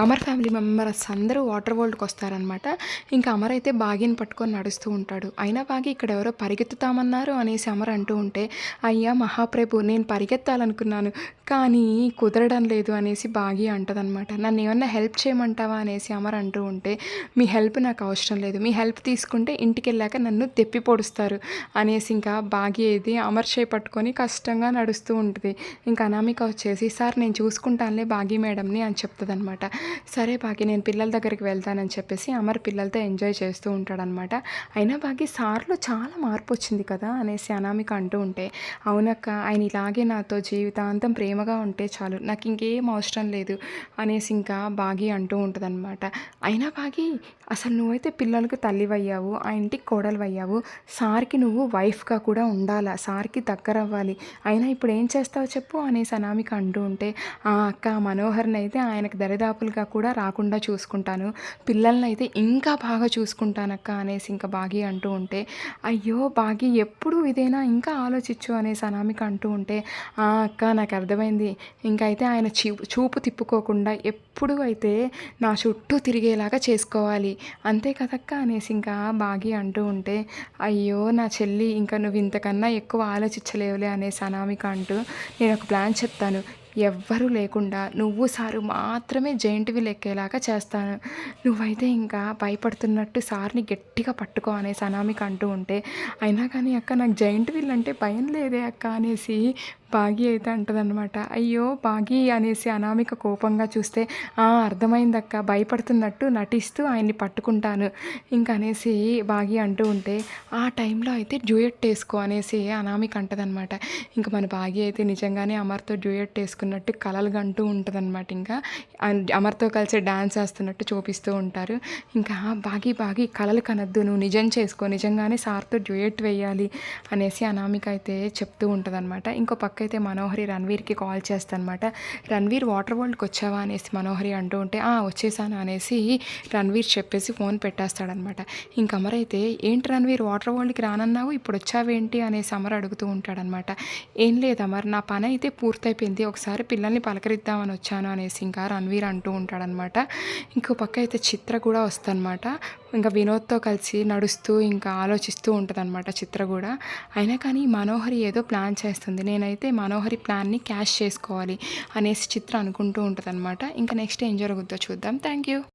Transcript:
Amar family members అందరూ water వరల్డ్కి వస్తారనమాట ఇంకా అమర్ అయితే బాగిని పట్టుకొని నడుస్తూ ఉంటాడు. అయినా బాగి ఇక్కడ ఎవరో పరిగెత్తుతామన్నారు అనేసి అమర్ అంటూ ఉంటే అయ్యా మహాప్రభు నేను పరిగెత్తాలనుకున్నాను. కానీ కుదరడం లేదు అనేసి బాగి అంటదనమాట నన్ను ఏమన్నా హెల్ప్ చేయమంటావా అనేసి అమర్ అంటూ ఉంటే మీ హెల్ప్ నాకు అవసరం లేదు. మీ హెల్ప్ తీసుకుంటే ఇంటికి వెళ్ళాక నన్ను తెప్పి పొడుస్తారు అనేసి ఇంకా బాగి ఏది అమర్ చేపట్టుకొని కష్టంగా నడుస్తూ ఉంటుంది. ఇంకా అనామిక వచ్చేసి సార్ నేను చూసుకుంటానులే బాగి మేడంని అని చెప్తుంది అనమాట సరే బాగి నేను పిల్లల దగ్గరికి వెళ్తానని చెప్పేసి అమర్ పిల్లలతో ఎంజాయ్ చేస్తూ ఉంటాడనమాట అయినా బాగి సార్లో చాలా మార్పు వచ్చింది కదా అనేసి అనామిక అంటూ ఉంటే అవునక్క ఆయన ఇలాగే నాతో జీవితాంతం ప్రేమ ప్రేమగా ఉంటే చాలు. నాకు ఇంకేం అవసరం లేదు అనేసి ఇంకా బాగి అంటూ ఉంటుందన్నమాట. అయినా బాగి అసలు నువ్వైతే పిల్లలకు తల్లివయ్యావు ఆ ఇంటికి కోడలు అయ్యావు సార్కి నువ్వు వైఫ్గా కూడా ఉండాలా సార్కి దగ్గర అవ్వాలి అయినా ఇప్పుడు ఏం చేస్తావు చెప్పు అనేసి అనామిక అంటూ ఉంటే ఆ అక్క మనోహర్ని అయితే ఆయనకు దరిదాపులుగా కూడా రాకుండా చూసుకుంటాను. పిల్లల్ని అయితే ఇంకా బాగా చూసుకుంటానక్క అనేసి ఇంకా బాగి అంటూ ఉంటే అయ్యో బాగి ఎప్పుడు ఇదేనా? ఇంకా ఆలోచించు అనేసి అనామిక అంటూ ఉంటే "ఆ, అక్క నాకు అర్థమైంది ఇంకైతే ఆయన చూపు చూపు తిప్పుకోకుండా ఎప్పుడు అయితే నా చుట్టూ తిరిగేలాగా చేసుకోవాలి. అంతే కదక్క అనేసి ఇంకా బాగి అంటూ ఉంటే అయ్యో నా చెల్లి ఇంకా నువ్వు ఇంతకన్నా ఎక్కువ ఆలోచించలేవులే అనేసి అనామిక అంటూ నేను ఒక ప్లాన్ చెప్తాను. ఎవ్వరూ లేకుండా నువ్వు సారు మాత్రమే జైంట్ వీల్ ఎక్కేలాగా చేస్తాను. నువ్వైతే ఇంకా భయపడుతున్నట్టు సార్ని గట్టిగా పట్టుకో అనేసి అనామిక అంటూ ఉంటే అయినా కానీ అక్క నాకు జైంట్ వీల్ అంటే భయం లేదే అక్క అనేసి బాగి అయితే అంటదనమాట అయ్యో బాగి అనేసి అనామిక కోపంగా చూస్తే అర్థమైందక్క భయపడుతున్నట్టు నటిస్తూ ఆయన్ని పట్టుకుంటాను. ఇంక అనేసి బాగి అంటూ ఉంటే ఆ టైంలో అయితే డ్యూయట్ వేసుకో అనేసి అనామిక అంటదనమాట ఇంకా మన బాగి అయితే నిజంగానే అమర్తో డ్యూయట్ వేసుకున్నట్టు కలలు గంటూ ఉంటుందన్నమాట ఇంకా. అమర్తో కలిసి డ్యాన్స్ వేస్తున్నట్టు చూపిస్తూ ఉంటారు. ఇంకా బాగి బాగి కలలు కనద్దు నువ్వు నిజం చేసుకో నిజంగానే సార్తో డ్యూయెట్ వేయాలి అనేసి అనామిక అయితే చెప్తూ ఉంటుందన్నమాట. ఇంకో పక్క అయితే మనోహరి రణవీర్కి కాల్ చేస్తానమాట. రణవీర్ వాటర్ వరల్డ్కి వచ్చావా? అనేసి మనోహరి అంటూ ఉంటే "ఆ, వచ్చేసాను అనేసి రణ్వీర్ చెప్పేసి ఫోన్ పెట్టేస్తాడనమాట. ఇంక అమర్ అయితే ఏంటి రణవీర్ వాటర్ వరల్డ్కి రానన్నావు? ఇప్పుడు వచ్చావేంటి? అనేసి అమర్ అడుగుతూ ఉంటాడనమాట. ఏం లేదు అమర్ నా పని అయితే పూర్తయిపోయింది. ఒకసారి పిల్లల్ని పలకరిద్దామని వచ్చాను అనేసి ఇంకా రణ్వీర్ అంటూ ఉంటాడనమాట. ఇంకో పక్క అయితే చిత్ర కూడా వస్తుందన్నమాట. ఇంకా వినోద్తో కలిసి నడుస్తూ ఇంకా ఆలోచిస్తూ ఉంటుంది చిత్ర కూడా. అయినా కానీ మనోహరి ఏదో ప్లాన్ చేస్తుంది. నేనైతే మనోహరి ప్లాన్ని క్యాష్ చేసుకోవాలి అనేసి చిత్ర అనుకుంటూ ఉంటుంది అనమాట ఇంకా నెక్స్ట్ ఏం జరుగుద్దో చూద్దాం. Thank you.